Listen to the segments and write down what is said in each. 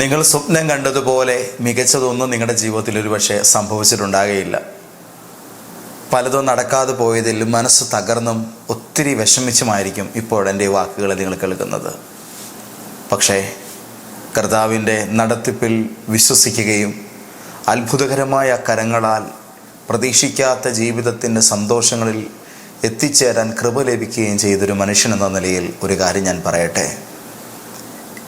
നിങ്ങൾ സ്വപ്നം കണ്ടതുപോലെ മികച്ചതൊന്നും നിങ്ങളുടെ ജീവിതത്തിൽ ഒരു പക്ഷേ സംഭവിച്ചിട്ടുണ്ടാകുകയില്ല പലതും നടക്കാതെ പോയതിൽ മനസ്സ് തകർന്നും ഒത്തിരി വിഷമിച്ചുമായിരിക്കും ഇപ്പോൾ എന്റെ വാക്കുകൾ നിങ്ങൾ കേൾക്കുന്നത്. പക്ഷേ കർത്താവിന്റെ നടത്തിപ്പിൽ വിശ്വസിക്കുകയും അത്ഭുതകരമായ കരങ്ങളാൽ പ്രതീക്ഷിക്കാത്ത ജീവിതത്തിന്റെ സന്തോഷങ്ങളിൽ എത്തിച്ചേരാൻ കൃപ ലഭിക്കുകയും ചെയ്തൊരു മനുഷ്യനെന്ന നിലയിൽ ഒരു കാര്യം ഞാൻ പറയട്ടെ.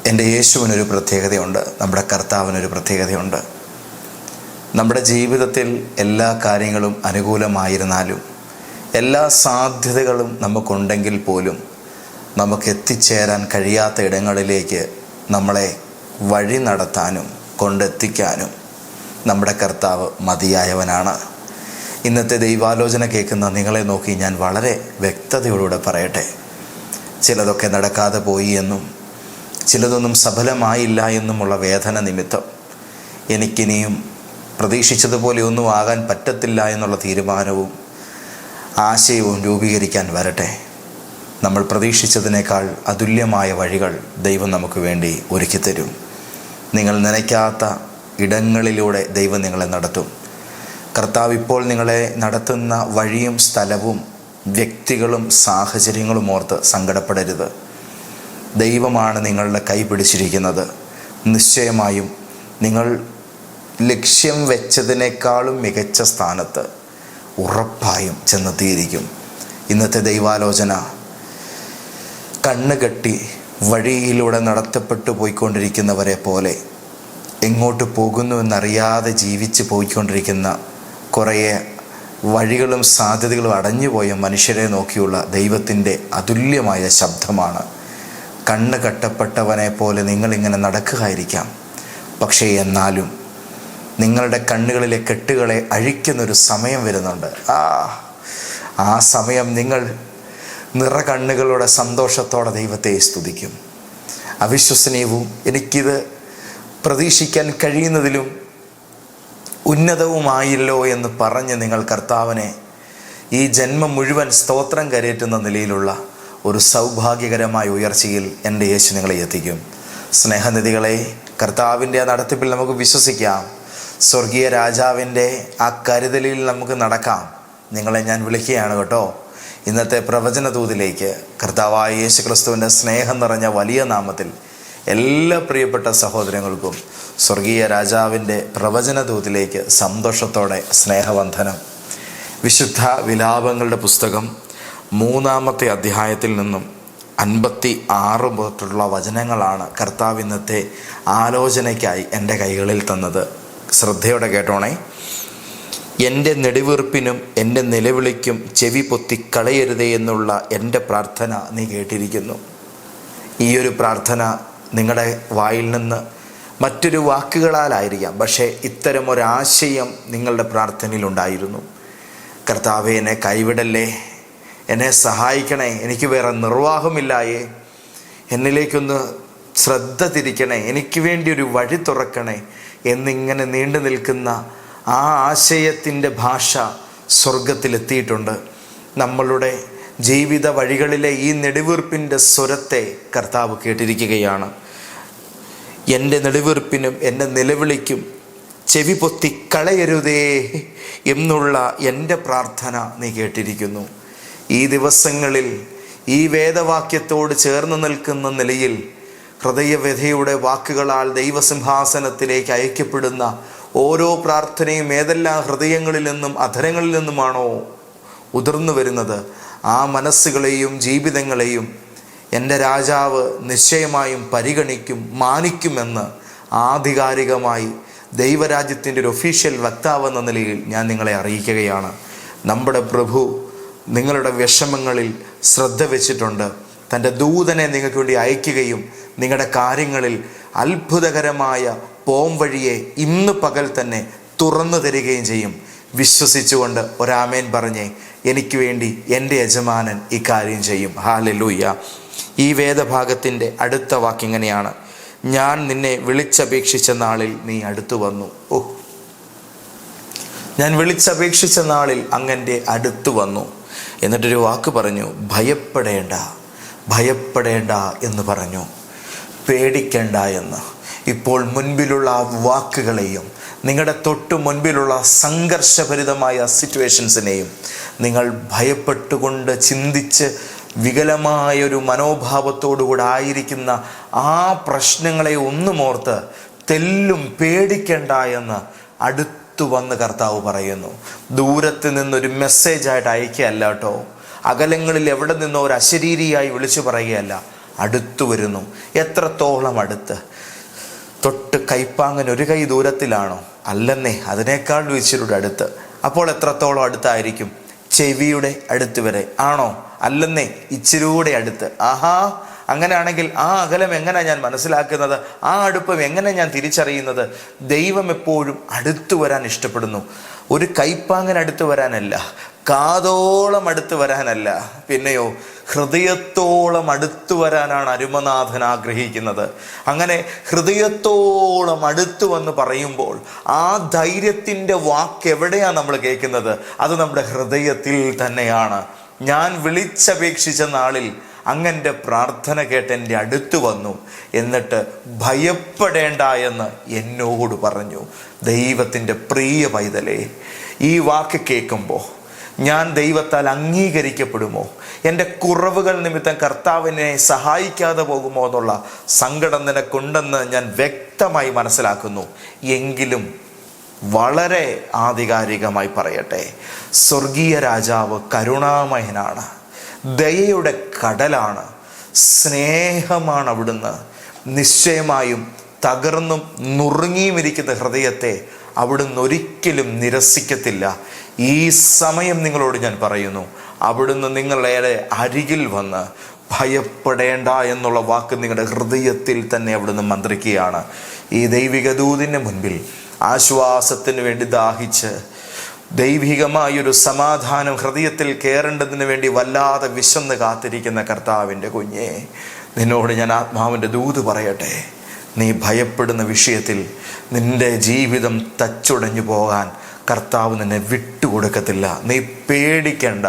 എന്റെ യേശുവിനൊരു പ്രത്യേകതയുണ്ട് നമ്മുടെ കർത്താവിനൊരു പ്രത്യേകതയുണ്ട്. നമ്മുടെ ജീവിതത്തിൽ എല്ലാ കാര്യങ്ങളും അനുകൂലമായിരുന്നാലും എല്ലാ സാധ്യതകളും നമുക്കുണ്ടെങ്കിൽ പോലും നമുക്ക് എത്തിച്ചേരാൻ കഴിയാത്ത ഇടങ്ങളിലേക്ക് നമ്മളെ വഴി നടത്താനും കൊണ്ടെത്തിക്കാനും നമ്മുടെ കർത്താവ് മതിയായവനാണ്. ഇന്നത്തെ ദൈവാലോചന കേൾക്കുന്ന നിങ്ങളെ നോക്കി ഞാൻ വളരെ വ്യക്തതയോടുകൂടെ പറയട്ടെ. ചിലതൊക്കെ നടക്കാതെ പോയി എന്നും ചിലതൊന്നും സഫലമായില്ല എന്നുമുള്ള വേദന നിമിത്തം എനിക്കിനിയും പ്രതീക്ഷിച്ചതുപോലെ ഒന്നും ആകാൻ പറ്റത്തില്ല എന്നുള്ള തീരുമാനവും ആശയവും രൂപീകരിക്കാൻ വരട്ടെ. നമ്മൾ പ്രതീക്ഷിച്ചതിനേക്കാൾ അതുല്യമായ വഴികൾ ദൈവം നമുക്ക് വേണ്ടി ഒരുക്കിത്തരും നിങ്ങൾ നനയ്ക്കാത്ത ഇടങ്ങളിലൂടെ ദൈവം നിങ്ങളെ നടത്തും. കർത്താവ് ഇപ്പോൾ നിങ്ങളെ നടത്തുന്ന വഴിയും സ്ഥലവും വ്യക്തികളും സാഹചര്യങ്ങളും ഓർത്ത് സങ്കടപ്പെടരുത്. ദൈവമാണ് നിങ്ങളുടെ കൈ പിടിച്ചിരിക്കുന്നത്. നിശ്ചയമായും നിങ്ങൾ ലക്ഷ്യം വെച്ചതിനേക്കാളും മികച്ച സ്ഥാനത്ത് ഉറപ്പായും ചെന്നെത്തിയിരിക്കും. ഇന്നത്തെ ദൈവാലോചന കണ്ണുകെട്ടി വഴിയിലൂടെ നടത്തപ്പെട്ടു പോയിക്കൊണ്ടിരിക്കുന്നവരെ പോലെ എങ്ങോട്ട് പോകുന്നു പോകുന്നുവെന്നറിയാതെ ജീവിച്ച് പോയിക്കൊണ്ടിരിക്കുന്ന കുറേ വഴികളും സാധ്യതകളും അടഞ്ഞുപോയ മനുഷ്യരെ നോക്കിയുള്ള ദൈവത്തിന്റെ അതുല്യമായ ശബ്ദമാണ് കണ്ണ് കട്ടപ്പെട്ടവനെ പോലെ നിങ്ങളിങ്ങനെ നടക്കുകയായിരിക്കാം. പക്ഷേ എന്നാലും നിങ്ങളുടെ കണ്ണുകളിലെ കെട്ടുകളെ അഴിക്കുന്നൊരു സമയം വരുന്നുണ്ട്. ആ ആ സമയം നിങ്ങൾ നിറ കണ്ണുകളുടെ സന്തോഷത്തോടെ ദൈവത്തെ സ്തുതിക്കും. അവിശ്വസനീയവും എനിക്കിത് പ്രതീക്ഷിക്കാൻ കഴിയുന്നതിലും ഉന്നതവുമായല്ലോ എന്ന് പറഞ്ഞ് നിങ്ങൾ കർത്താവിനെ ഈ ജന്മം മുഴുവൻ സ്തോത്രം കരയേറ്റുന്ന നിലയിലുള്ള ഒരു സൗഭാഗ്യകരമായ ഉയർച്ചയിൽ എന്റെ യേശു നിങ്ങളെ എത്തിക്കും. സ്നേഹനിധികളെ കർത്താവിന്റെ ആ നടത്തിപ്പിൽ നമുക്ക് വിശ്വസിക്കാം. സ്വർഗീയ രാജാവിന്റെ ആ കരുതലിൽ നമുക്ക് നടക്കാം. നിങ്ങളെ ഞാൻ വിളിക്കുകയാണ് കേട്ടോ. ഇന്നത്തെ പ്രവചന തൂതിലേക്ക് കർത്താവായ യേശു ക്രിസ്തുവിന്റെ സ്നേഹം നിറഞ്ഞ വലിയ നാമത്തിൽ എല്ലാ പ്രിയപ്പെട്ട സഹോദരങ്ങൾക്കും സ്വർഗീയ രാജാവിന്റെ പ്രവചന തൂതിലേക്ക് സന്തോഷത്തോടെ സ്നേഹവന്ധനം വിശുദ്ധ വിലാപങ്ങളുടെ പുസ്തകം മൂന്നാമത്തെ അധ്യായത്തിൽ നിന്നും അൻപത്തി ആറ് മുതലുള്ള വചനങ്ങളാണ് കർത്താവ് ഇന്നത്തെ ആലോചനയ്ക്കായി എന്റെ കൈകളിൽ തന്നത്. ശ്രദ്ധയോടെ കേട്ടോണേ. എന്റെ നെടുവീർപ്പിനും എന്റെ നിലവിളിക്കും ചെവി പൊത്തി കളയരുതേ എന്നുള്ള എന്റെ പ്രാർത്ഥന നീ കേട്ടിരിക്കുന്നു. ഈ ഒരു പ്രാർത്ഥന നിങ്ങളുടെ വായിൽ നിന്ന് മറ്റൊരു വാക്കുകളാലായിരിക്കാം പക്ഷേ ഇത്തരം ഒരാശയം നിങ്ങളുടെ പ്രാർത്ഥനയിലുണ്ടായിരുന്നു കർത്താവെ എന്നെ കൈവിടല്ലേ? എന്നെ സഹായിക്കണേ എനിക്ക് വേറെ നിർവാഹമില്ലായേ. എന്നിലേക്കൊന്ന് ശ്രദ്ധ തിരിക്കണേ എനിക്ക് വേണ്ടി ഒരു വഴി തുറക്കണേ എന്നിങ്ങനെ നീണ്ടു നിൽക്കുന്ന ആ ആശയത്തിന്റെ ഭാഷ സ്വർഗത്തിലെത്തിയിട്ടുണ്ട് നമ്മളുടെ ജീവിത വഴികളിലെ ഈ നെടുവീർപ്പിന്റെ സ്വരത്തെ കർത്താവ് കേട്ടിരിക്കുകയാണ്. എന്റെ നെടുവീർപ്പിനും എന്റെ നിലവിളിക്കും ചെവി പൊത്തി കളയരുതേ എന്നുള്ള എന്റെ പ്രാർത്ഥന നീ കേട്ടിരിക്കുന്നു. ഈ ദിവസങ്ങളിൽ ഈ വേദവാക്യത്തോട് ചേർന്ന് നിൽക്കുന്ന നിലയിൽ ഹൃദയവ്യഥയുടെ വാക്കുകളാൽ ദൈവസിംഹാസനത്തിലേക്ക് അയക്കപ്പെടുന്ന ഓരോ പ്രാർത്ഥനയും ഏതെല്ലാം ഹൃദയങ്ങളിൽ നിന്നും അധരങ്ങളിൽ നിന്നുമാണോ ഉതിർന്നു വരുന്നത് ആ മനസ്സുകളെയും ജീവിതങ്ങളെയും എന്റെ രാജാവ് നിശ്ചയമായും പരിഗണിക്കും മാനിക്കുമെന്ന് ആധികാരികമായി ദൈവരാജ്യത്തിന്റെ ഒരു ഒഫീഷ്യൽ വക്താവ് എന്ന നിലയിൽ ഞാൻ നിങ്ങളെ അറിയിക്കുകയാണ്. നമ്മുടെ പ്രഭു നിങ്ങളുടെ വിഷമങ്ങളിൽ ശ്രദ്ധ വെച്ചിട്ടുണ്ട്. തന്റെ ദൂതനെ നിങ്ങൾക്ക് വേണ്ടി അയക്കുകയും നിങ്ങളുടെ കാര്യങ്ങളിൽ അത്ഭുതകരമായ പോം വഴിയെ ഇന്ന് പകൽ തന്നെ തുറന്നു തരികയും ചെയ്യും. വിശ്വസിച്ചുകൊണ്ട് ഒരാമേൻ പറഞ്ഞേ എനിക്ക് വേണ്ടി എന്റെ യജമാനൻ ഇക്കാര്യം ചെയ്യും. ഹാലലൂയ്യ ഈ വേദഭാഗത്തിന്റെ അടുത്ത വാക്കിങ്ങനെയാണ് ഞാൻ നിന്നെ വിളിച്ചപേക്ഷിച്ച നാളിൽ നീ അടുത്തു വന്നു. ഓ. ഞാൻ വിളിച്ചപേക്ഷിച്ച നാളിൽ അങ്ങന്റെ അടുത്തു വന്നു. എന്നിട്ടൊരു വാക്ക് പറഞ്ഞു ഭയപ്പെടേണ്ട ഭയപ്പെടേണ്ട എന്ന് പറഞ്ഞു. പേടിക്കേണ്ട എന്ന്. ഇപ്പോൾ മുൻപിലുള്ള വാക്കുകളെയും നിങ്ങളുടെ തൊട്ട് മുൻപിലുള്ള സംഘർഷഭരിതമായ സിറ്റുവേഷൻസിനെയും നിങ്ങൾ ഭയപ്പെട്ടുകൊണ്ട് ചിന്തിച്ച് വികലമായൊരു മനോഭാവത്തോടുകൂടെ ആയിരിക്കുന്ന ആ പ്രശ്നങ്ങളെ ഒന്നുമോർത്ത് തെല്ലും പേടിക്കണ്ട എന്ന് അടുത്തു വന്ന് കർത്താവ് പറയുന്നു. ദൂരത്ത് നിന്നൊരു മെസ്സേജായിട്ട് അയക്കുകയല്ല കേട്ടോ. അകലങ്ങളിൽ എവിടെ നിന്നോ ഒരു അശരീരിയായി വിളിച്ചു പറയുകയല്ല. അടുത്തു വരുന്നു. എത്രത്തോളം അടുത്ത്? തൊട്ട് കൈപ്പാങ്ങൻ ഒരു കൈ ദൂരത്തിലാണോ? അല്ലെന്നേ അതിനേക്കാൾ വിളിച്ചിരുടെ അടുത്ത്. അപ്പോൾ എത്രത്തോളം അടുത്തായിരിക്കും? ചെവിയുടെ അടുത്ത് വരെ. ആണോ? അല്ലെന്നേ ഇച്ചിരൂടെ അടുത്ത്. ആഹാ അങ്ങനെയാണെങ്കിൽ ആ അകലം എങ്ങനെ ഞാൻ മനസ്സിലാക്കുന്നത്? ആ അടുപ്പം എങ്ങനെ ഞാൻ തിരിച്ചറിയുന്നത്? ദൈവം എപ്പോഴും അടുത്തു വരാൻ ഇഷ്ടപ്പെടുന്നു. ഒരു കൈപ്പാങ്ങൻ അടുത്ത് വരാനല്ല കാതോളം അടുത്ത് വരാനല്ല. പിന്നെയോ ഹൃദയത്തോളം അടുത്തു വരാനാണ് അരുമനാഥൻ ആഗ്രഹിക്കുന്നത്. അങ്ങനെ ഹൃദയത്തോളം അടുത്തു വന്ന് പറയുമ്പോൾ ആ ധൈര്യത്തിന്റെ വാക്ക് എവിടെയാണ് നമ്മൾ കേൾക്കുന്നത്? അത് നമ്മുടെ ഹൃദയത്തിൽ തന്നെയാണ്. ഞാൻ വിളിച്ചപേക്ഷിച്ച നാളിൽ അങ്ങന്റെ പ്രാർത്ഥന കേട്ട് എന്റെ അടുത്ത് വന്നു. എന്നിട്ട് ഭയപ്പെടേണ്ട എന്ന് എന്നോട് പറഞ്ഞു. ദൈവത്തിന്റെ പ്രിയ പൈതലേ ഈ വാക്ക് കേൾക്കുമ്പോൾ ഞാൻ ദൈവത്താൽ അംഗീകരിക്കപ്പെടുമോ? എന്റെ കുറവുകൾ നിമിത്തം കർത്താവിനെ സഹായിക്കാതെ പോകുമോ എന്നുള്ള സങ്കടം നിനക്കുണ്ടെന്ന് ഞാൻ വ്യക്തമായി മനസ്സിലാക്കുന്നു. എങ്കിലും വളരെ ആധികാരികമായി പറയട്ടെ. സ്വർഗീയ രാജാവ് കരുണാമയനാണ്. ദയയുടെ കടലാണ്. സ്നേഹമാണ് അവിടുന്ന്. നിശ്ചയമായും തകർന്നും നുറുങ്ങിയും ഇരിക്കുന്ന ഹൃദയത്തെ അവിടുന്ന് ഒരിക്കലും നിരസിക്കത്തില്ല. ഈ സമയം നിങ്ങളോട് ഞാൻ പറയുന്നു. അവിടുന്ന് നിങ്ങളുടെ അരികിൽ വന്ന് ഭയപ്പെടേണ്ട എന്നുള്ള വാക്ക് നിങ്ങളുടെ ഹൃദയത്തിൽ തന്നെ അവിടുന്ന് മന്ത്രിക്കുകയാണ്. ഈ ദൈവിക ദൂതിന്റെ മുൻപിൽ ആശ്വാസത്തിന് വേണ്ടി ദാഹിച്ച് ദൈവികമായൊരു സമാധാനം ഹൃദയത്തിൽ കയറേണ്ടതിന് വേണ്ടി വല്ലാതെ വിശന്ന് കാത്തിരിക്കുന്ന കർത്താവിന്റെ കുഞ്ഞെ നിന്നോട് ഞാൻ ആത്മാവിന്റെ ദൂത് പറയട്ടെ. നീ ഭയപ്പെടുന്ന വിഷയത്തിൽ നിന്റെ ജീവിതം തച്ചുടഞ്ഞു പോകാൻ കർത്താവ് നിന്നെ വിട്ടുകൊടുക്കത്തില്ല. നീ പേടിക്കേണ്ട.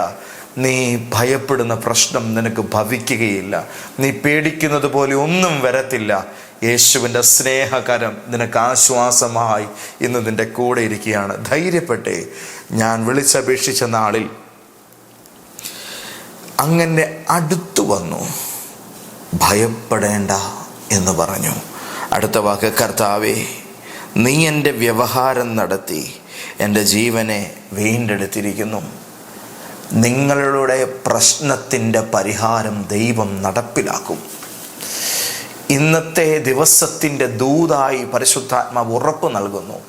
നീ ഭയപ്പെടുന്ന പ്രശ്നം നിനക്ക് ഭവിക്കുകയില്ല. നീ പേടിക്കുന്നത് പോലെ ഒന്നും വരത്തില്ല. യേശുവിന്റെ സ്നേഹകരം നിനക്ക് ആശ്വാസമായി ഇന്ന് നിന്റെ കൂടെ ഇരിക്കുകയാണ്. ധൈര്യപ്പെട്ടേ ഞാൻ വിളിച്ചപേക്ഷിച്ച നാളിൽ അങ്ങനെ അടുത്തു വന്നു. ഭയപ്പെടേണ്ട എന്ന് പറഞ്ഞു. അടുത്ത വാക്ക് കർത്താവേ നീ എന്റെ വ്യവഹാരം നടത്തി. എന്റെ ജീവനെ വീണ്ടെടുത്തിരിക്കുന്നു. നിങ്ങളുടെ പ്രശ്നത്തിന്റെ പരിഹാരം ദൈവം നടപ്പിലാക്കും. ഇന്നത്തെ ദിവസത്തിന്റെ ദൂതായി പരിശുദ്ധാത്മാവ് ഉറപ്പ് നൽകുന്നു.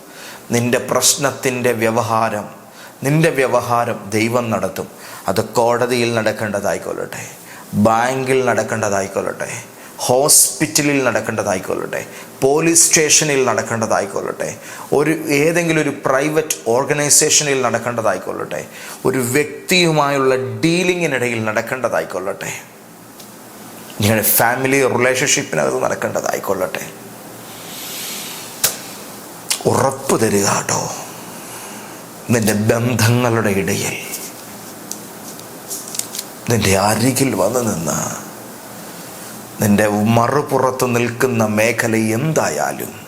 നിന്റെ പ്രശ്നത്തിന്റെ വ്യവഹാരം നിന്റെ വ്യവഹാരം ദൈവം നടത്തും. അത് കോടതിയിൽ നടക്കേണ്ടതായിക്കൊള്ളട്ടെ ബാങ്കിൽ നടക്കേണ്ടതായിക്കൊള്ളട്ടെ ഹോസ്പിറ്റലിൽ നടക്കേണ്ടതായിക്കൊള്ളട്ടെ പോലീസ് സ്റ്റേഷനിൽ നടക്കേണ്ടതായിക്കൊള്ളട്ടെ ഒരു ഏതെങ്കിലും ഒരു പ്രൈവറ്റ് ഓർഗനൈസേഷനിൽ നടക്കേണ്ടതായിക്കൊള്ളട്ടെ ഒരു വ്യക്തിയുമായുള്ള ഡീലിങ്ങിനിടയിൽ നടക്കേണ്ടതായിക്കൊള്ളട്ടെ. നിങ്ങളുടെ ഫാമിലി റിലേഷൻഷിപ്പിനകത്ത് നടക്കേണ്ടതായിക്കൊള്ളട്ടെ. ഉറപ്പ് തരിക കേട്ടോ. നിന്റെ ബന്ധങ്ങളുടെ ഇടയിൽ. നിന്റെ അരികിൽ വന്നു നിന്ന് നിന്റെ മറുപുറത്ത് നിൽക്കുന്ന മേഖല എന്തായാലും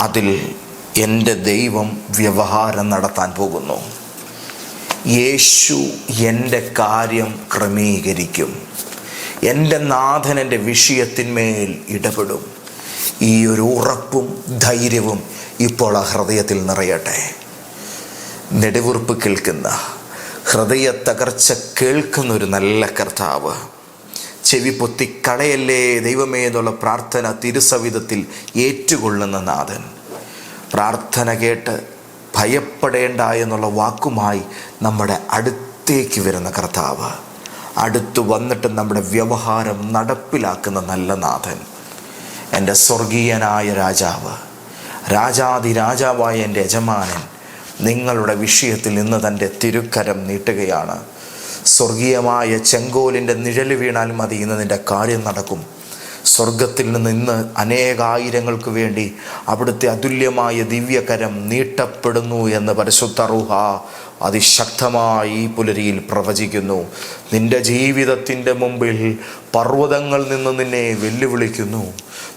അതിൽ എന്റെ ദൈവം വ്യവഹാരം നടത്താൻ പോകുന്നു. യേശു എന്റെ കാര്യം ക്രമീകരിക്കും. എന്റെ നാഥൻ എന്റെ വിഷയത്തിന്മേൽ ഇടപെടും. ഈ ഒരു ഉറപ്പും ധൈര്യവും ഇപ്പോൾ ആ ഹൃദയത്തിൽ നിറയട്ടെ. നെടുവുറുപ്പ് കേൾക്കുന്ന ഹൃദയ തകർച്ച കേൾക്കുന്ന ഒരു നല്ല കർത്താവ്. ചെവി പൊത്തി കളയല്ലേ ദൈവമേ പ്രാർത്ഥന തിരുസവിധത്തിൽ ഏറ്റുകൊള്ളുന്ന നാഥൻ. പ്രാർത്ഥന കേട്ട് ഭയപ്പെടേണ്ട എന്നുള്ള വാക്കുമായി നമ്മുടെ അടുത്തേക്ക് വരുന്ന കർത്താവ്. അടുത്തു വന്നിട്ട് നമ്മുടെ വ്യവഹാരം നടപ്പിലാക്കുന്ന നല്ല നാഥൻ. എന്റെ സ്വർഗീയനായ രാജാവ് രാജാതി രാജാവായ എന്റെ യജമാനൻ നിങ്ങളുടെ വിഷയത്തിൽ ഇന്ന് തന്റെ തിരുക്കരം നീട്ടുകയാണ്. സ്വർഗീയമായ ചെങ്കോലിന്റെ നിഴൽ വീണാൽ മതി ഇന്ന് നിന്റെ കാര്യം നടക്കും. സ്വർഗത്തിൽ നിന്ന് ഇന്ന് അനേകായിരങ്ങൾക്ക് വേണ്ടി അവിടുത്തെ അതുല്യമായ ദിവ്യകരം നീട്ടപ്പെടുന്നു എന്ന് പരിശുദ്ധ റുഹ അതിശക്തമായി പുലരിയിൽ പ്രവചിക്കുന്നു. നിന്റെ ജീവിതത്തിന്റെ മുമ്പിൽ പർവതങ്ങൾ നിന്ന് നിന്നെ വെല്ലുവിളിക്കുന്നു.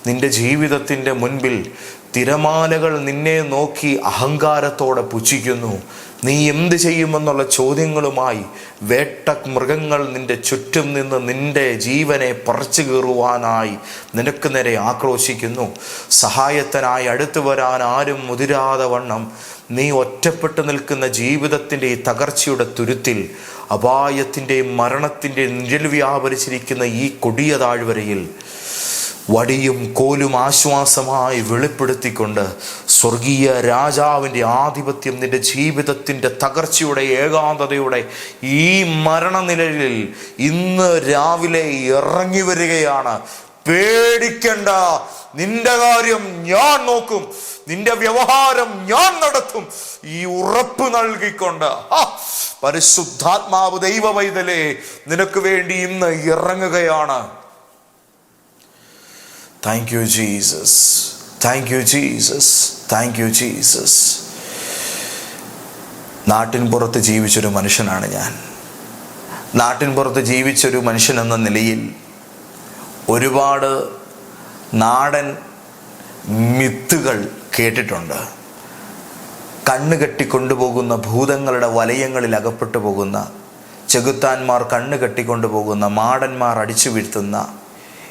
നിന്റെ ജീവിതത്തിന്റെ മുൻപിൽ തിരമാലകൾ നിന്നെ നോക്കി അഹങ്കാരത്തോടെ പുച്ഛിക്കുന്നു. നീ എന്ത് ചെയ്യുമെന്നുള്ള ചോദ്യങ്ങളുമായി വേട്ട മൃഗങ്ങൾ നിന്റെ ചുറ്റും നിന്ന് നിന്റെ ജീവനെ പറിച്ചു കീറുവാനായി നിനക്ക് നേരെ ആക്രോശിക്കുന്നു. സഹായത്തിനായി അടുത്തു വരാൻ ആരും മുതിരാതെ വണ്ണം. നീ ഒറ്റപ്പെട്ടു നിൽക്കുന്ന ജീവിതത്തിന്റെ ഈ തകർച്ചയുടെ തുരുത്തിൽ അപായത്തിന്റെയും മരണത്തിന്റെയും നിഴൽ വ്യാപരിച്ചിരിക്കുന്ന ഈ കൊടിയ താഴ്വരയിൽ വടിയും കോലും ആശ്വാസമായി വെളിപ്പെടുത്തിക്കൊണ്ട് സ്വർഗീയ രാജാവിന്റെ ആധിപത്യം നിന്റെ ജീവിതത്തിന്റെ തകർച്ചയുടെ ഏകാന്തതയുടെ ഈ മരണനിലയിൽ ഇന്ന് രാവിലെ ഇറങ്ങി വരികയാണ്. പേടിക്കണ്ട. നിന്റെ കാര്യം ഞാൻ നോക്കും. നിന്റെ വ്യവഹാരം ഞാൻ നടത്തും. ഈ ഉറപ്പ് നൽകിക്കൊണ്ട്. പരിശുദ്ധാത്മാവ് ദൈവ പൈതലേ നിനക്ക് വേണ്ടി ഇന്ന് ഇറങ്ങുകയാണ്. Thank you Jesus thank you Jesus thank you Jesus നാട്ടിൻ പുറത്ത് ജീവിച്ചൊരു മനുഷ്യനാണ് ഞാൻ. നാട്ടിൻ പുറത്ത് ജീവിച്ചൊരു മനുഷ്യൻ എന്ന നിലയിൽ ഒരുപാട് നാടൻ മിത്തുകൾ കേട്ടിട്ടുണ്ട്. കണ്ണ് കെട്ടിക്കൊണ്ടുപോകുന്ന ഭൂതങ്ങളുടെ വലയങ്ങളിൽ അകപ്പെട്ടു പോകുന്ന ചെകുത്താന്മാർ കണ്ണ് കെട്ടിക്കൊണ്ടുപോകുന്ന മാടന്മാർ അടിച്ചു വീഴ്ത്തുന്ന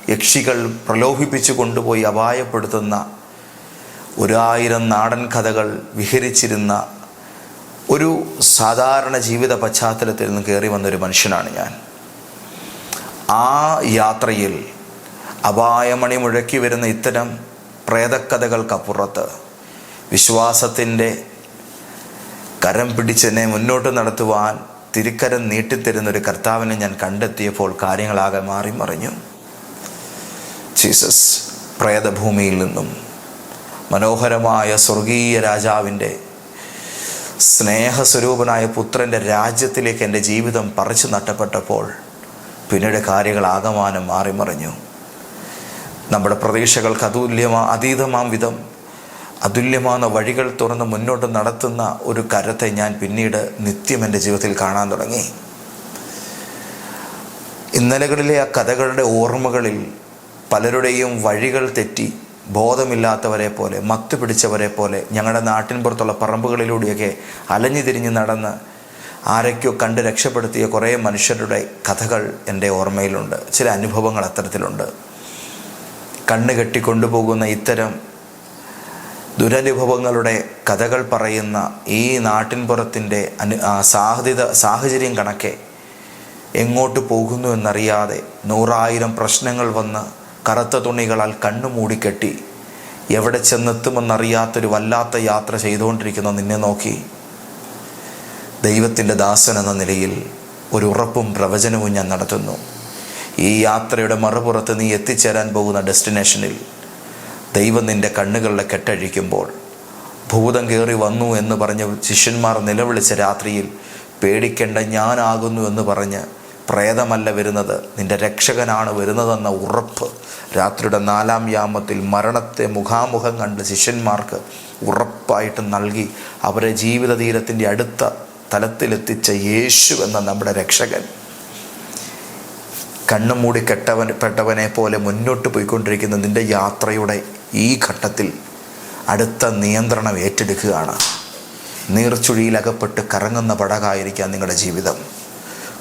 യക്ഷികൾ പ്രലോഭിപ്പിച്ചു കൊണ്ടുപോയി അപായപ്പെടുത്തുന്ന ഒരായിരം നാടൻ കഥകൾ വിഹരിച്ചിരുന്ന ഒരു സാധാരണ ജീവിത പശ്ചാത്തലത്തിൽ നിന്ന് കയറി വന്നൊരു മനുഷ്യനാണ് ഞാൻ. ആ യാത്രയിൽ അപായമണി മുഴക്കി വരുന്ന ഇത്തരം പ്രേതക്കഥകൾക്കപ്പുറത്ത് വിശ്വാസത്തിന്റെ കരം പിടിച്ചെന്നെ മുന്നോട്ട് നടത്തുവാൻ തിരുക്കരം നീട്ടിത്തരുന്ന ഒരു കർത്താവിനെ ഞാൻ കണ്ടെത്തിയപ്പോൾ കാര്യങ്ങളാകെ മാറി മറിഞ്ഞു ജീസസ് പ്രേതഭൂമിയിൽ നിന്നും മനോഹരമായ സ്വർഗീയ രാജാവിന്റെ സ്നേഹസ്വരൂപനായ പുത്രന്റെ രാജ്യത്തിലേക്ക് എന്റെ ജീവിതം പറിച്ചു നട്ടപ്പെട്ടപ്പോൾ പിന്നീട് കാര്യങ്ങൾ ആകമാനം മാറിമറിഞ്ഞു. നമ്മുടെ പ്രതീക്ഷകൾക്ക് അതുല്യമാ അതീതമാം വിധം അതുല്യമാകുന്ന വഴികൾ തുറന്ന് മുന്നോട്ട് നടത്തുന്ന ഒരു കരത്തെ ഞാൻ പിന്നീട് നിത്യം എന്റെ ജീവിതത്തിൽ കാണാൻ തുടങ്ങി. ഇന്നലകളിലെ ആ കഥകളുടെ ഓർമ്മകളിൽ പലരുടെയും വഴികൾ തെറ്റി ബോധമില്ലാത്തവരെ പോലെ മത്തു പിടിച്ചവരെ പോലെ ഞങ്ങളുടെ നാട്ടിൻ പുറത്തുള്ള പറമ്പുകളിലൂടെയൊക്കെ അലഞ്ഞു തിരിഞ്ഞ് നടന്ന് ആരൊക്കെയോ കണ്ട് രക്ഷപ്പെടുത്തിയ കുറേ മനുഷ്യരുടെ കഥകൾ എന്റെ ഓർമ്മയിലുണ്ട്. ചില അനുഭവങ്ങൾ അത്തരത്തിലുണ്ട്. കണ്ണ് കെട്ടിക്കൊണ്ടുപോകുന്ന ഇത്തരം ദുരനുഭവങ്ങളുടെ കഥകൾ പറയുന്ന ഈ നാട്ടിൻപുറത്തിന്റെ അനു സാഹിത സാഹചര്യം കണക്കെ എങ്ങോട്ട് പോകുന്നു എന്നറിയാതെ നൂറായിരം പ്രശ്നങ്ങൾ വന്ന് കറുത്ത തുണികളാൽ കണ്ണു മൂടിക്കെട്ടി. എവിടെ ചെന്നെത്തുമെന്നറിയാത്തൊരു വല്ലാത്ത യാത്ര ചെയ്തുകൊണ്ടിരിക്കുന്ന നിന്നെ നോക്കി. ദൈവത്തിന്റെ ദാസൻ എന്ന നിലയിൽ ഒരു ഉറപ്പും പ്രവചനവും ഞാൻ നടത്തുന്നു. ഈ യാത്രയുടെ മറുപുറത്ത് നീ എത്തിച്ചേരാൻ പോകുന്ന ഡെസ്റ്റിനേഷനിൽ ദൈവം നിന്റെ കണ്ണുകളുടെ കെട്ടഴിക്കുമ്പോൾ ഭൂതം കയറി വന്നു എന്ന് പറഞ്ഞ് ശിഷ്യന്മാർ നിലവിളിച്ച രാത്രിയിൽ പേടിക്കേണ്ട ഞാനാകുന്നു എന്ന് പറഞ്ഞ് പ്രേതമല്ല വരുന്നത്. നിന്റെ രക്ഷകനാണ് വരുന്നതെന്ന ഉറപ്പ്. രാത്രിയുടെ നാലാം യാമത്തിൽ മരണത്തെ മുഖാമുഖം കണ്ട് ശിഷ്യന്മാർക്ക് ഉറപ്പായിട്ട് നൽകി അവരെ ജീവിത തീരത്തിന്റെ അടുത്ത തലത്തിലെത്തിച്ച യേശു എന്ന നമ്മുടെ രക്ഷകൻ. കണ്ണുമൂടി കെട്ടവൻ പെട്ടവനെ പോലെ മുന്നോട്ട് പോയിക്കൊണ്ടിരിക്കുന്ന നിന്റെ യാത്രയുടെ ഈ ഘട്ടത്തിൽ അടുത്ത നിയന്ത്രണം ഏറ്റെടുക്കുകയാണ്. നീർച്ചുഴിയിലകപ്പെട്ട് കറങ്ങുന്ന പടകായിരിക്കാം നിങ്ങളുടെ ജീവിതം.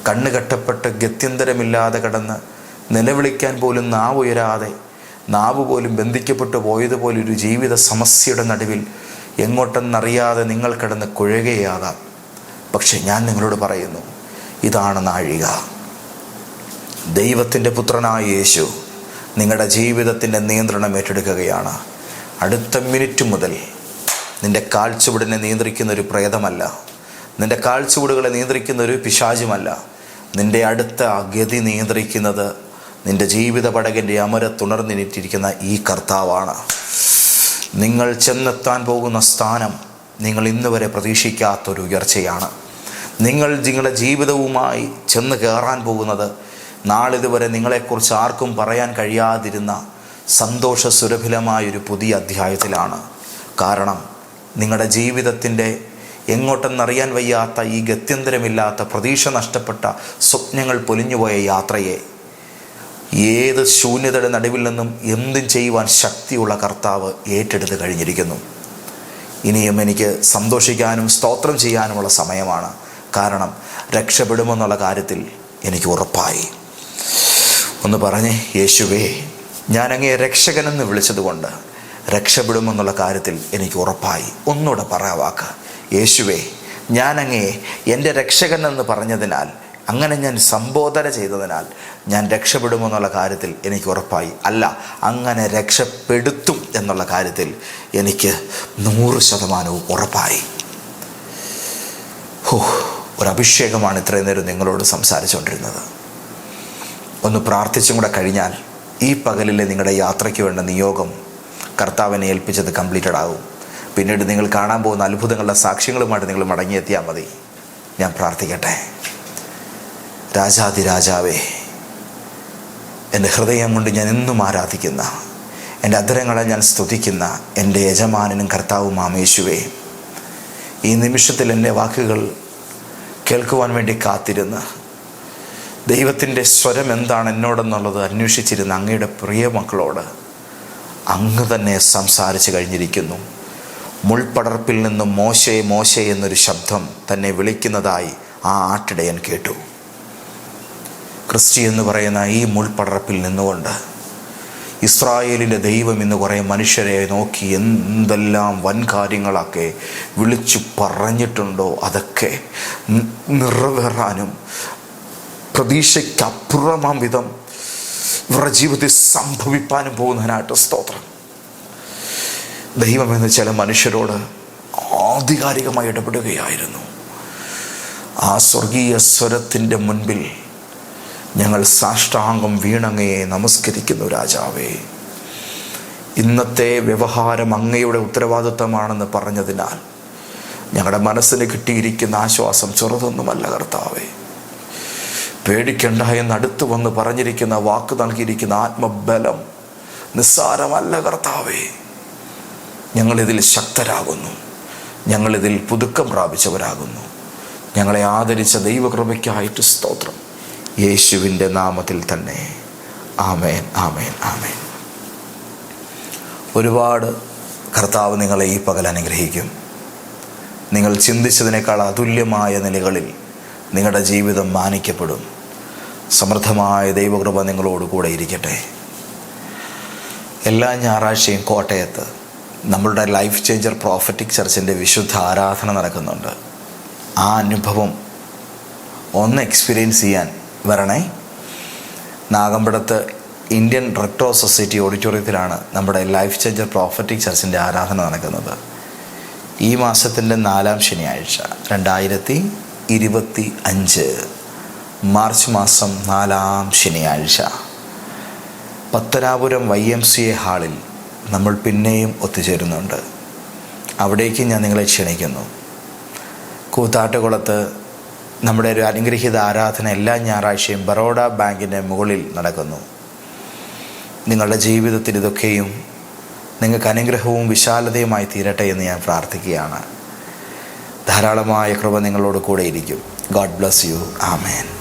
കണ്ണ് കെട്ടപ്പെട്ട് ഗത്യന്തരമില്ലാതെ കടന്ന് നിലവിളിക്കാൻ പോലും നാവ് ഉയരാതെ നാവ് പോലും ബന്ധിക്കപ്പെട്ടു പോയതുപോലെ ഒരു ജീവിത സമസ്യയുടെ നടുവിൽ എങ്ങോട്ടെന്നറിയാതെ നിങ്ങൾ കിടന്ന് കുഴകയാകാം. പക്ഷെ ഞാൻ നിങ്ങളോട് പറയുന്നു ഇതാണ് നാഴിക. ദൈവത്തിന്റെ പുത്രനായ യേശു നിങ്ങളുടെ ജീവിതത്തിന്റെ നിയന്ത്രണം ഏറ്റെടുക്കുകയാണ്. അടുത്ത മിനിറ്റ് മുതൽ നിന്റെ കാൽച്ചുവടിനെ നിയന്ത്രിക്കുന്ന ഒരു പ്രേതമല്ല. നിന്റെ കാഴ്ചവൂടുകളെ നിയന്ത്രിക്കുന്ന ഒരു പിശാചുമല്ല. നിന്റെ അടുത്ത ഗതി നിയന്ത്രിക്കുന്നത് നിന്റെ ജീവിത പടകിന്റെ അമരത്തുണർന്നിരിക്കുന്ന ഈ കർത്താവാണ്. നിങ്ങൾ ചെന്നെത്താൻ പോകുന്ന സ്ഥാനം നിങ്ങൾ ഇന്ന് വരെ പ്രതീക്ഷിക്കാത്തൊരു ഉയർച്ചയാണ്. നിങ്ങൾ നിങ്ങളുടെ ജീവിതവുമായി ചെന്ന് കയറാൻ പോകുന്നത് നാളിതുവരെ നിങ്ങളെക്കുറിച്ച് ആർക്കും പറയാൻ കഴിയാതിരുന്ന സന്തോഷ സുരഭിലമായൊരു പുതിയ അധ്യായത്തിലാണ്. കാരണം നിങ്ങളുടെ ജീവിതത്തിന്റെ എങ്ങോട്ടെന്നറിയാൻ വയ്യാത്ത ഈ ഗത്യന്തരമില്ലാത്ത പ്രതീക്ഷ നഷ്ടപ്പെട്ട സ്വപ്നങ്ങൾ പൊലിഞ്ഞുപോയ യാത്രയെ. ഏത് ശൂന്യതയുടെ നടുവിൽ നിന്നും എന്തും ചെയ്യുവാൻ ശക്തിയുള്ള കർത്താവ് ഏറ്റെടുത്ത് കഴിഞ്ഞിരിക്കുന്നു. ഇനിയും എനിക്ക് സന്തോഷിക്കാനും സ്തോത്രം ചെയ്യാനുമുള്ള സമയമാണ്. കാരണം രക്ഷപ്പെടുമെന്നുള്ള കാര്യത്തിൽ എനിക്ക് ഉറപ്പായി. ഒന്ന് പറഞ്ഞേ യേശുവേ ഞാൻ അങ്ങേ രക്ഷകനെന്ന് വിളിച്ചതുകൊണ്ട് രക്ഷപ്പെടുമെന്നുള്ള കാര്യത്തിൽ എനിക്ക് ഉറപ്പായി. ഒന്നുകൂടെ പറയാ വാക്ക്. യേശുവേ ഞാനങ്ങേ എന്റെ രക്ഷകൻ എന്ന് പറഞ്ഞതിനാൽ അങ്ങനെ ഞാൻ സംബോധന ചെയ്തതിനാൽ ഞാൻ രക്ഷപ്പെടുമെന്നുള്ള കാര്യത്തിൽ എനിക്ക് ഉറപ്പായി. അല്ല അങ്ങനെ രക്ഷപ്പെടുത്തും എന്നുള്ള കാര്യത്തിൽ എനിക്ക് നൂറ് ശതമാനവും ഉറപ്പായി. ഹോ ഒരു അഭിഷേകമാണ് ഇത്രയും നേരം നിങ്ങളോട് സംസാരിച്ചുകൊണ്ടിരുന്നത്. ഒന്ന് പ്രാർത്ഥിച്ചും കൂടെ കഴിഞ്ഞാൽ ഈ പകലിലെ നിങ്ങളുടെ യാത്രയ്ക്ക് വേണ്ട നിയോഗം കർത്താവിനെ ഏൽപ്പിച്ചത് കംപ്ലീറ്റഡ് ആകും പിന്നീട് നിങ്ങൾ കാണാൻ പോകുന്ന അത്ഭുതങ്ങളുടെ സാക്ഷ്യങ്ങളുമായിട്ട് നിങ്ങൾ മടങ്ങിയെത്തിയാൽ മതി. ഞാൻ പ്രാർത്ഥിക്കട്ടെ. രാജാതിരാജാവേ എന്റെ ഹൃദയം കൊണ്ട് ഞാൻ എന്നും ആരാധിക്കുന്ന എന്റെ അധരങ്ങളെ ഞാൻ സ്തുതിക്കുന്ന എന്റെ യജമാനനും കർത്താവും ആമേശുവേ ഈ നിമിഷത്തിൽ എന്റെ വാക്കുകൾ കേൾക്കുവാൻ വേണ്ടി കാത്തിരുന്ന് ദൈവത്തിന്റെ സ്വരം എന്താണ് എന്നോടെന്നുള്ളത് അന്വേഷിച്ചിരുന്ന അങ്ങയുടെ പ്രിയ മക്കളോട് അങ്ങ് തന്നെ സംസാരിച്ചു കഴിഞ്ഞിരിക്കുന്നു. മുൾപടർപ്പിൽ നിന്നും മോശേ മോശെ എന്നൊരു ശബ്ദം തന്നെ വിളിക്കുന്നതായി ആ ആട്ടിടയൻ കേട്ടു. ക്രിസ്റ്റി എന്ന് പറയുന്ന ഈ മുൾപടർപ്പിൽ നിന്നുകൊണ്ട് ഇസ്രായേലിന്റെ ദൈവം ഇന്ന് കുറേ മനുഷ്യരെ നോക്കി എന്തെല്ലാം വൻ കാര്യങ്ങളൊക്കെ വിളിച്ചു പറഞ്ഞിട്ടുണ്ടോ അതൊക്കെ നിറവേറാനും പ്രതീക്ഷയ്ക്കപ്പുറമാം വിധം ഇവരുടെ ജീവിതത്തിൽ സംഭവിപ്പാനും പോകുന്നതിനായിട്ട് സ്തോത്രം. ദൈവമെന്ന് ചില മനുഷ്യരോട് ആധികാരികമായി ഇടപെടുകയായിരുന്നു. ആ സ്വർഗീയ സ്വരത്തിന്റെ മുൻപിൽ ഞങ്ങൾ സാഷ്ടാംഗം വീണങ്ങയെ നമസ്കരിക്കുന്നു രാജാവേ. ഇന്നത്തെ വ്യവഹാരം അങ്ങയുടെ ഉത്തരവാദിത്തമാണെന്ന് പറഞ്ഞതിനാൽ ഞങ്ങളുടെ മനസ്സിന് കിട്ടിയിരിക്കുന്ന ആശ്വാസം ചെറുതൊന്നുമല്ല കർത്താവേ. പേടിക്കണ്ട എന്ന് അടുത്ത് വന്ന് പറഞ്ഞിരിക്കുന്ന വാക്ക് നൽകിയിരിക്കുന്ന ആത്മബലം നിസ്സാരമല്ല കർത്താവേ. ഞങ്ങളിതിൽ ശക്തരാകുന്നു. ഞങ്ങളിതിൽ പുതുക്കം പ്രാപിച്ചവരാകുന്നു. ഞങ്ങളെ ആദരിച്ച ദൈവകൃപയ്ക്കായിട്ട് സ്തോത്രം. യേശുവിന്റെ നാമത്തിൽ തന്നെ. ആമേൻ ആമേൻ ആമേൻ. ഒരുപാട് കർത്താവ് നിങ്ങളെ ഈ പകൽ അനുഗ്രഹിക്കും. നിങ്ങൾ ചിന്തിച്ചതിനേക്കാൾ അതുല്യമായ നിലകളിൽ നിങ്ങളുടെ ജീവിതം മാനിക്കപ്പെടും. സമൃദ്ധമായ ദൈവകൃപ നിങ്ങളോടുകൂടെ ഇരിക്കട്ടെ. എല്ലാ ഞായറാഴ്ചയും കോട്ടയത്ത് നമ്മളുടെ ലൈഫ് ചേഞ്ചർ പ്രോഫറ്റിക് ചർച്ചിന്റെ വിശുദ്ധ ആരാധന നടക്കുന്നുണ്ട്. ആ അനുഭവം ഒന്ന് എക്സ്പീരിയൻസ് ചെയ്യാൻ വരണേ. നാഗമ്പടത്ത് ഇന്ത്യൻ റെഡ് സൊസൈറ്റി ഓഡിറ്റോറിയത്തിലാണ് നമ്മുടെ ലൈഫ് ചേഞ്ചർ പ്രോഫറ്റിക് ചർച്ചിന്റെ ആരാധന നടക്കുന്നത്. ഈ മാസത്തിന്റെ നാലാം ശനിയാഴ്ച രണ്ടായിരത്തി ഇരുപത്തി അഞ്ച് മാർച്ച് മാസം നാലാം ശനിയാഴ്ച. Pathanapuram Y M C A ഹാളിൽ നമ്മൾ പിന്നെയും ഒത്തുചേരുന്നുണ്ട്. അവിടേക്ക് ഞാൻ നിങ്ങളെ ക്ഷണിക്കുന്നു. കൂത്താട്ടുകുളത്ത് നമ്മുടെ ഒരു അനുഗ്രഹീത ആരാധന എല്ലാ ഞായറാഴ്ചയും ബറോഡ ബാങ്കിന്റെ മുകളിൽ നടക്കുന്നു. നിങ്ങളുടെ ജീവിതത്തിൽ ഇതൊക്കെയും നിങ്ങൾക്ക് അനുഗ്രഹവും വിശാലതയുമായി തീരട്ടെ എന്ന് ഞാൻ പ്രാർത്ഥിക്കുകയാണ്. ധാരാളമായ കൃപ നിങ്ങളോട് കൂടെ ഇരിക്കും. God bless you. ആമേൻ.